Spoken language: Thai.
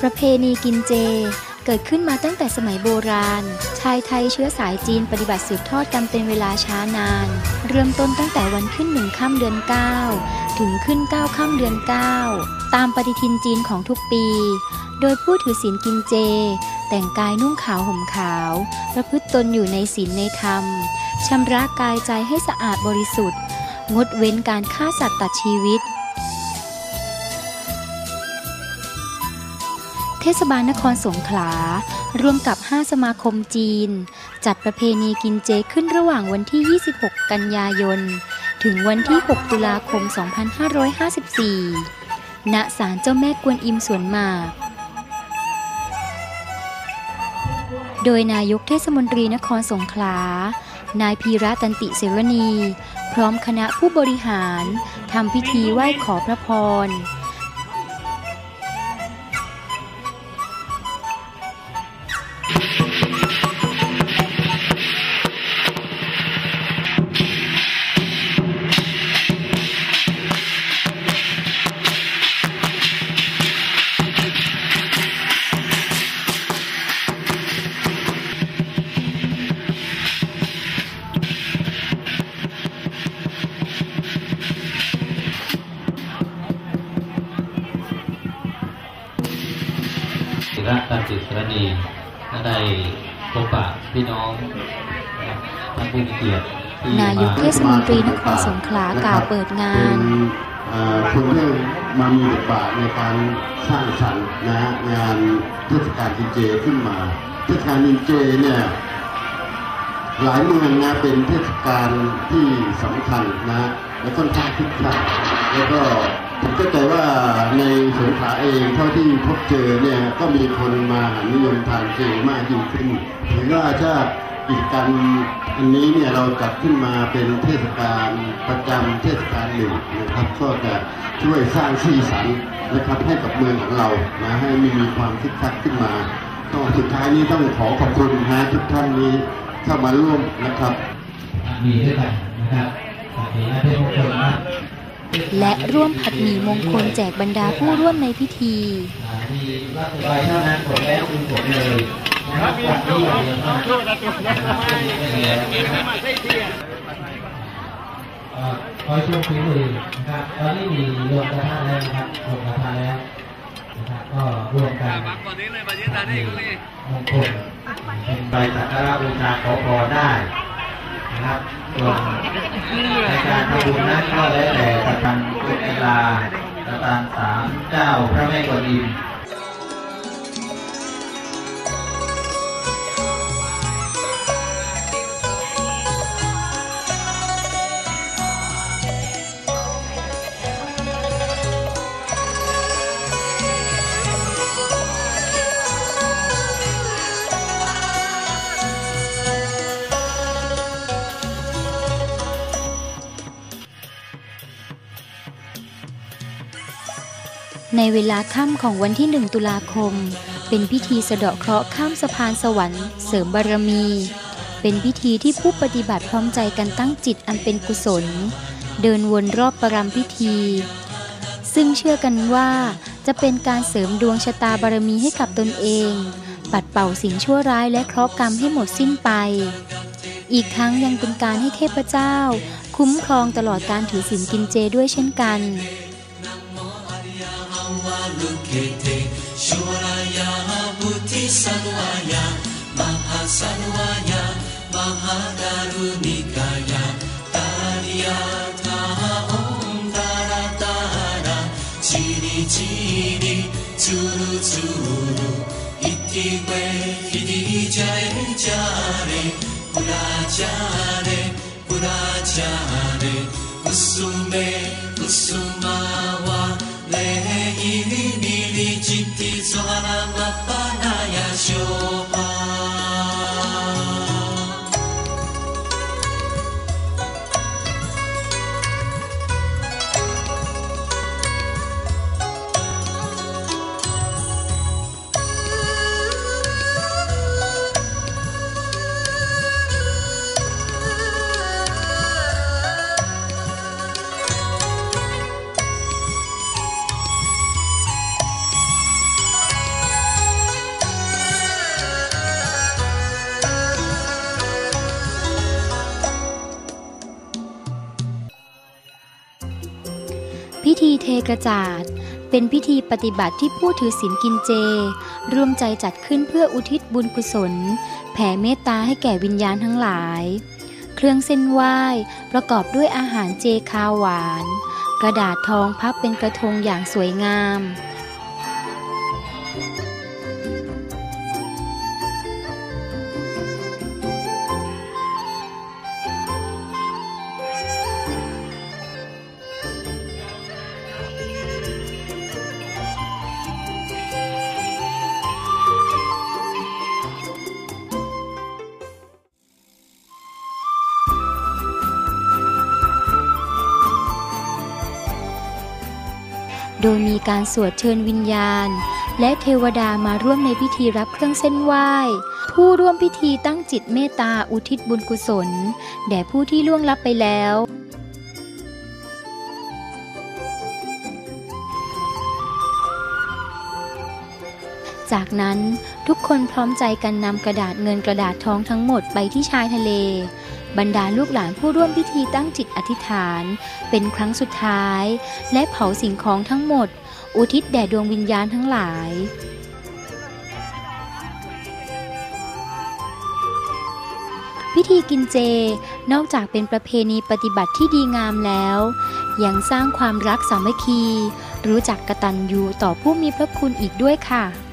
ประเพณีกินเจ เกิดขึ้นมาตั้งแต่สมัยโบราณ ชายไทยเชื้อสายจีนปฏิบัติสืบทอดกันเป็นเวลาช้านาน เริ่มต้นตั้งแต่วันขึ้นหนึ่งค่ำเดือน 9 ถึงขึ้น 9 ค่ำเดือน 9 ตามปฏิทินจีนของทุกปี โดยผู้ถือศีลกินเจ แต่งกายนุ่งขาวห่มขาว ประพฤติตนอยู่ในศีลในธรรมชำระกายใจให้สะอาดบริสุทธิ์ งดเว้นการฆ่าสัตว์ตัดชีวิต เทศบาลนครสงขลา ร่วมกับ 5 สมาคมจีน จัดประเพณีกินเจขึ้นระหว่างวันที่ 26 กันยายน ถึงวันที่ 6 ตุลาคม 2554 ณ ศาลเจ้าแม่กวนอิมสวนหมาก โดยนายกเทศมนตรีนครสงขลา นายพีระตันติเสรณีพร้อมคณะผู้บริหารทำพิธีไหว้ขอพระพร ระตันติสรณีก็ได้พบปะพี่น้องท่านผู้มีเกียรติที่นายกเทศมนตรีนครสงขลากล่าวเปิดงานเป็นเอ่อคนที่มามีบทบาทในการสร้างสรรค์นะงานเทศกาลกินเจขึ้นมา เทศกาลกินเจเนี่ยหลายเมืองนะเป็นเทศกาลที่สำคัญนะและค่อนข้างคึกคักแล้วก็ ผมเข้าใจว่าในสงขลาเองเท่าที่พบเจอเนี่ยก็มีคนมาหันนิยมทานเจมากยิ่งขึ้นถือว่าถ้ากิจกรรมอันนี้เนี่ยเราจัดขึ้นมาเป็นเทศกาลประจำเทศกาลหนึ่งนะครับก็จะช่วยสร้างสีสันนะครับให้กับเมืองของเรานะให้มีความคึกคักขึ้นมาก็สุดท้ายนี้ต้องขอขอบคุณนะทุกท่านนี้เข้ามาร่วมนะครับ มีด้วยกันนะครับมีอาเป็นมงคลนะ และร่วมผัดหมี่มงคลแจกบรรดาผู้ร่วมในพิธีอ่ามีว่าสุดท้ายเท่านั้นผลแล้วคือยช่วยช่วงฝีมือนะครับตอนนี้มีรวมกระทะแล้วนะครับรวมกระทะแล้วนะครับก็รวมกันมงคลเป็นใบสักการะบูชาขอพรได้ นะครับส่วนในการทำบุญนั้นก็แล้วแต่ประธานเวลาประธานสามเจ้าพระแม่กวนอิม ในเวลาค่ำของวันที่1ตุลาคม เป็นพิธีสะเดาะเคราะห์ข้ามสะพานสวรรค์เสริมบารมี เป็นพิธีที่ผู้ปฏิบัติพร้อมใจกันตั้งจิตอันเป็นกุศล เดินวนรอบประรำพิธี ซึ่งเชื่อกันว่าจะเป็นการเสริมดวงชะตาบารมีให้กับตนเอง ปัดเป่าสิ่งชั่วร้ายและเคราะห์กรรมให้หมดสิ้นไป อีกทั้งยังเป็นการให้เทพเจ้า คุ้มครองตลอดการถือศีลกินเจด้วยเช่นกัน kete shuraya buddhi sadvaya maha sadvaya maha darunikaya taryatha om tara tara chiri chiri churu churu iti ve hidi jai jare purachare purachare usume usumawa lehi Cinti sohara lapana ya syopa พิธีเทกระจาด เป็นพิธีปฏิบัติที่ผู้ถือศีลกินเจ ร่วมใจจัดขึ้นเพื่ออุทิศบุญกุศล แผ่เมตตาให้แก่วิญญาณทั้งหลาย เครื่องเส้นไหว้ ประกอบด้วยอาหารเจคาวหวาน กระดาษทองพับเป็นกระทงอย่างสวยงาม โดยมีการสวดเชิญวิญญาณ และเทวดามาร่วมในพิธีรับเครื่องเส้นไหว้ ผู้ร่วมพิธีตั้งจิตเมตตาอุทิศบุญกุศล แด่ผู้ที่ล่วงลับไปแล้วจากนั้นทุกคนพร้อมใจกันนำกระดาษเงินกระดาษทองทั้งหมดไปที่ชายทะเล บรรดาลูกหลานผู้ร่วมพิธีตั้งจิตอธิษฐาน เป็นครั้งสุดท้าย และเผาสิ่งของทั้งหมด อุทิศแด่ดวงวิญญาณทั้งหลายพิธีกินเจ นอกจากเป็นประเพณีปฏิบัติที่ดีงามแล้ว ยังสร้างความรักสามัคคี รู้จักกตัญญูต่อผู้มีพระคุณอีกด้วยค่ะ